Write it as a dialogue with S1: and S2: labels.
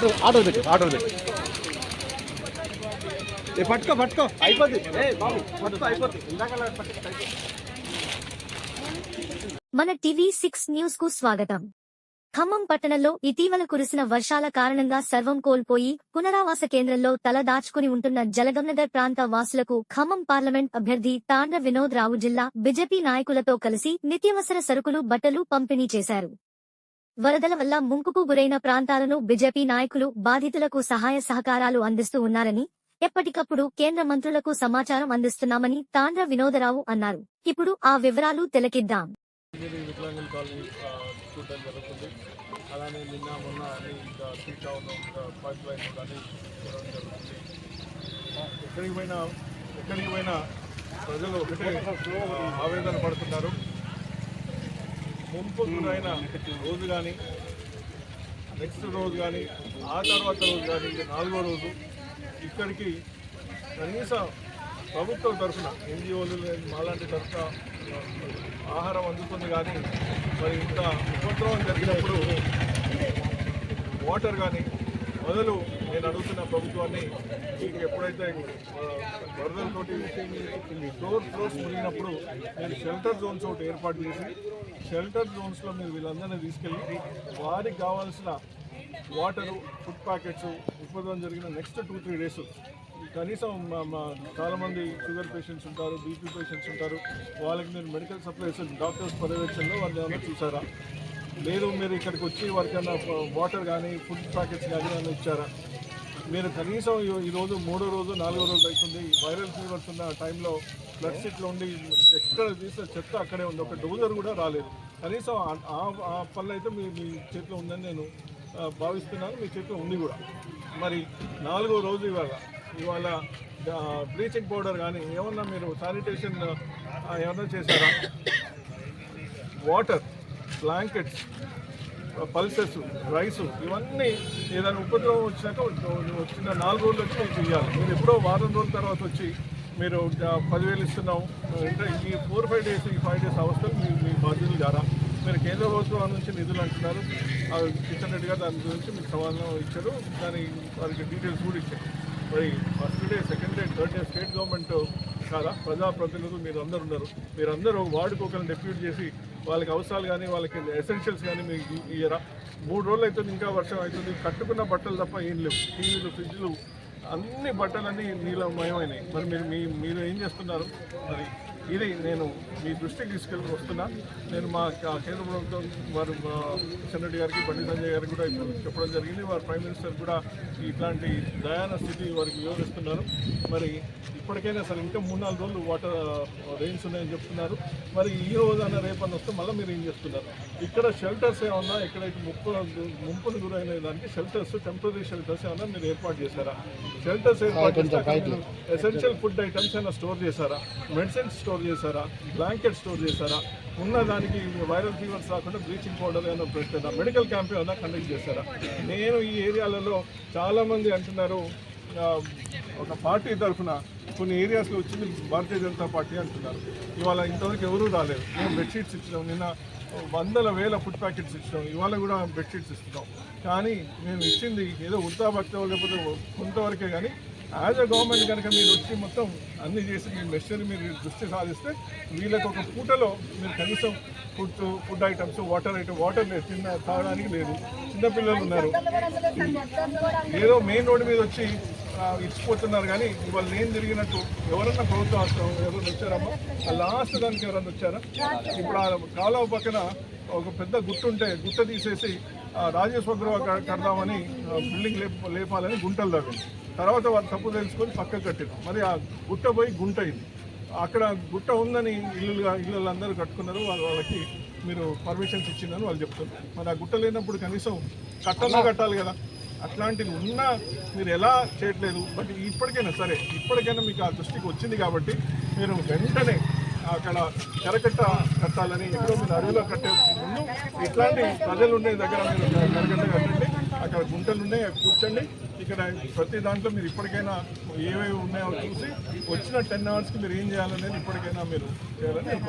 S1: Auto auto దగ్గర auto దగ్గర ఏ పట్టుకో పట్టుకో. అయిపోద్ది. ఏ బాబు పట్టుకో అయిపోద్ది. ఇందాక
S2: మన టీవీ సిక్స్ న్యూస్కు స్వాగతం. ఖమ్మం పట్టణంలో ఇటీవల కురిసిన వర్షాల కారణంగా సర్వం కోల్పోయి పునరావాస కేంద్రంలో తల దాచుకుని ఉంటున్న జలగంనగర్ ప్రాంత వాసులకు ఖమ్మం పార్లమెంట్ అభ్యర్థి తాండ్ర వినోద్ రావు జిల్లా బీజేపీ నాయకులతో కలిసి నిత్యవసర సరుకులు బట్టలు పంపిణీ చేశారు. వరదల వల్ల ముంకుకు గురైన ప్రాంతాలను బీజేపీ నాయకులు బాధితులకు సహాయ సహకారాలు అందిస్తూ ఉన్నారని ఎప్పటికప్పుడు కేంద్ర మంత్రులకు సమాచారం అందిస్తున్నామని తాండ్ర వినోదరావు అన్నారు. ఇప్పుడు ఆ వివరాలు తెలకిద్దాం.
S3: అలానే నిన్న మొన్న అని ఇంకా శ్రీకాకుళం పైప్ లైన్ కానీ చూడడం జరుగుతుంది. ఎక్కడికి పోయినా ఎక్కడికి పోయినా ప్రజలు ఒకటే ఆవేదన పడుతున్నారు. ముంపు గురైన రోజు కానీ నెక్స్ట్ రోజు కానీ ఆ తర్వాత రోజు కానీ నాలుగో రోజు ఇక్కడికి కనీసం ప్రభుత్వం తరఫున ఎన్జిఓలు మాలాంటి తరఫున ఆహారం అందుతుంది కానీ మరి ఇంత ఉపద్రవం జరిగినప్పుడు వాటర్ కానీ మొదలు నేను అడుగుతున్న ప్రభుత్వాన్ని మీకు ఎప్పుడైతే ఆ, వరదలతోటి డోర్ ఫ్లోర్స్ మునిగినప్పుడు నేను షెల్టర్ జోన్స్ ఒకటి ఏర్పాటు చేసి షెల్టర్ జోన్స్లో మీరు వీళ్ళందరినీ తీసుకెళ్ళి వారికి కావాల్సిన వాటరు ఫుడ్ ప్యాకెట్స్ ఉపద్రవం జరిగిన నెక్స్ట్ టూ త్రీ డేస్ కనీసం మా- మా చాలామంది షుగర్ పేషెంట్స్ ఉంటారు బీపీ పేషెంట్స్ ఉంటారు వాళ్ళకి మీరు మెడికల్ సప్లైస్ డాక్టర్స్ పర్యవేక్షణలో వాళ్ళు ఏమైనా చూసారా? లేదు మీరు ఇక్కడికి వచ్చి వారికైనా వాటర్ కానీ ఫుడ్ ప్యాకెట్స్ కానీ ఏమైనా ఇచ్చారా? మీరు కనీసం ఈ- ఈరోజు మూడో రోజు నాలుగో రోజు అవుతుంది. వైరల్ ఫీవర్స్ ఉన్న టైంలో బ్లడ్ సిట్లో ఉండి ఎక్కడ తీసిన చెత్త అక్కడే ఉంది. ఒక డోజర్ కూడా రాలేదు. కనీసం ఆ- ఆ- పనులు అయితే మీ మీ చేతిలో ఉందని నేను భావిస్తున్నాను. మీ చేతిలో ఉంది కూడా. మరి నాలుగో రోజు ఇవాళ ఇవాళ బ్లీచింగ్ పౌడర్ కానీ ఏమన్నా మీరు శానిటేషన్ ఏమన్నా చేశారా? వాటర్ బ్లాంకెట్స్ పల్సెస్ రైస్ ఇవన్నీ ఏదైనా ఉపద్రవం వచ్చినాక వచ్చిన నాలుగు రోజులు వచ్చి మీకు ఇవ్వాలి మీరు ఎప్పుడో వారం రోజుల తర్వాత వచ్చి మీరు పదివేలు ఇస్తున్నాం. అంటే ఈ ఫోర్ ఫైవ్ డేస్ ఈ ఫైవ్ డేస్ అవస్థలు మీ మీ బాధ్యతలు ద్వారా మీరు కేంద్ర ప్రభుత్వం నుంచి నిధులు అంటున్నారు. కిషన్ రెడ్డి గారు దాని గురించి మీకు సమాధానం ఇచ్చారు. దాని వారికి డీటెయిల్స్ కూడా ఇచ్చారు. మరి first day second day third day state government కాదా? ప్రజాప్రతినిధులు మీరు అందరు ఉన్నారు. మీరందరూ వార్డుకు ఒకరిని డెప్యూట్ చేసి వాళ్ళకి అవసరాలు కానీ వాళ్ళకి ఎసెన్షియల్స్ కానీ మీకు ఇయ్యరా? మూడు రోజులు అవుతుంది ఇంకా వర్షం అవుతుంది కట్టుకున్న బట్టలు తప్ప ఏం లేవు. టీవీలు ఫ్రిడ్జ్లు అన్ని బట్టలన్నీ నీలమయమైనాయి. మరి మీరు మీ మీరు ఏం చేస్తున్నారు? మరి ఇది నేను మీ దృష్టికి తీసుకెళ్ళి వస్తున్నా. నేను మా కేంద్ర ప్రభుత్వం వారు కిషన్ రెడ్డి గారికి బండి సంజయ్ గారికి కూడా ఇప్పుడు చెప్పడం జరిగింది. వారు ప్రైమ్ మినిస్టర్ కూడా ఇట్లాంటి దయాన స్థితి వారికి వివరిస్తున్నారు మరి ఇప్పటికైనా సరే ఇంకా మూడు నాలుగు రోజులు వాటర్ రెయిన్స్ ఉన్నాయని చెప్తున్నారు. మరి ఈ రోజు అన్న రేపన్న వస్తే మళ్ళీ మీరు ఏం చేస్తున్నారు? ఇక్కడ షెల్టర్స్ ఏమన్నా ఎక్కడైతే ముప్పు ముంపును గురైన దానికి షెల్టర్స్ టెంపరీ షెల్టర్స్ ఏమన్నా మీరు ఏర్పాటు చేశారా? షెల్టర్స్ ఏర్పాటు ఎసెన్షియల్ ఫుడ్ ఐటమ్స్ ఏమైనా స్టోర్ చేశారా? మెడిసిన్స్ స్టోర్ చేశారా? బ్లాంకెట్ స్టోర్ చేశారా? ఉన్న దానికి వైరల్ ఫీవర్స్ రాకుండా బ్లీచింగ్ పౌడర్ ఏమైనా పెట్టారా? మెడికల్ క్యాంప్ ఏమైనా కండక్ట్ చేశారా? నేను ఈ ఏరియాలలో చాలామంది అంటున్నారు ఒక పార్టీ తరఫున కొన్ని ఏరియాస్లో వచ్చింది భారతీయ జనతా పార్టీ అంటున్నారు. ఇవాళ ఇంతవరకు ఎవరూ రాలేదు. మేము బెడ్షీట్స్ ఇచ్చినాం. నిన్న వందల వేల ఫుడ్ ప్యాకెట్స్ ఇచ్చినాం. ఇవాళ కూడా బెడ్షీట్స్ ఇస్తున్నాం. కానీ మేము ఇచ్చింది ఏదో ఉడతా భక్త లేకపోతే కొంతవరకే కానీ యాజ్ అ గవర్నమెంట్ కనుక మీరు వచ్చి మొత్తం అన్ని చేసి మీ మెషినరీ మీరు దృష్టి సాధిస్తే వీళ్ళకి ఒక పూటలో మీరు కనీసం food food items water item water లేదు తిన్న తాగడానికి లేదు. చిన్నపిల్లలు ఉన్నారు. ఏదో మెయిన్ రోడ్డు మీద వచ్చి ఇచ్చిపోతున్నారు కానీ ఇవాళ నేను తిరిగినట్టు ఎవరన్నా ప్రభుత్వ ఆశ్రమం ఎవరైనా వచ్చారమ్మా? ఆ లాస్ట్ దానికి ఎవరన్నా వచ్చారా? ఇప్పుడు ఆ కాలువ పక్కన ఒక పెద్ద గుట్ట ఉంటే గుట్ట తీసేసి ఆ, రాజేశ్వరరావు క- కడదామని బిల్డింగ్ లేప లేపాలని గుంటలు తవ్వింది తర్వాత వాళ్ళు తప్పు తెలుసుకొని పక్క కట్టారు. మరి ఆ గుట్ట పోయి గుంట అయింది. అక్కడ గుట్ట ఉందని ఇల్లు ఇల్లు అందరూ కట్టుకున్నారు. వాళ్ళ వాళ్ళకి మీరు పర్మిషన్స్ ఇచ్చిందని వాళ్ళు చెప్తున్నారు. మరి ఆ గుట్ట లేనప్పుడు కనీసం కట్టన్నా కట్టాలి కదా. అట్లాంటివి ఉన్నా మీరు ఎలా చేయట్లేదు? బట్ ఇప్పటికైనా సరే ఇప్పటికైనా మీకు ఆ దృష్టికి వచ్చింది కాబట్టి మీరు వెంటనే అక్కడ కరకట్ట కట్టాలని ఎక్కడో మీరు అడవిలో కట్టే ముందు ఇట్లాంటి ప్రజలు ఉండే దగ్గర మీరు కరకట్ట కట్టండి. అక్కడ గుంటలు ఉన్నాయి కూర్చోండి. ఇక్కడ ప్రతి దాంట్లో మీరు ఇప్పటికైనా ఏవేవి ఉన్నాయో చూసి వచ్చిన టెన్ అవర్స్కి మీరు ఏం చేయాలనేది ఇప్పటికైనా మీరు చేయాలని నేను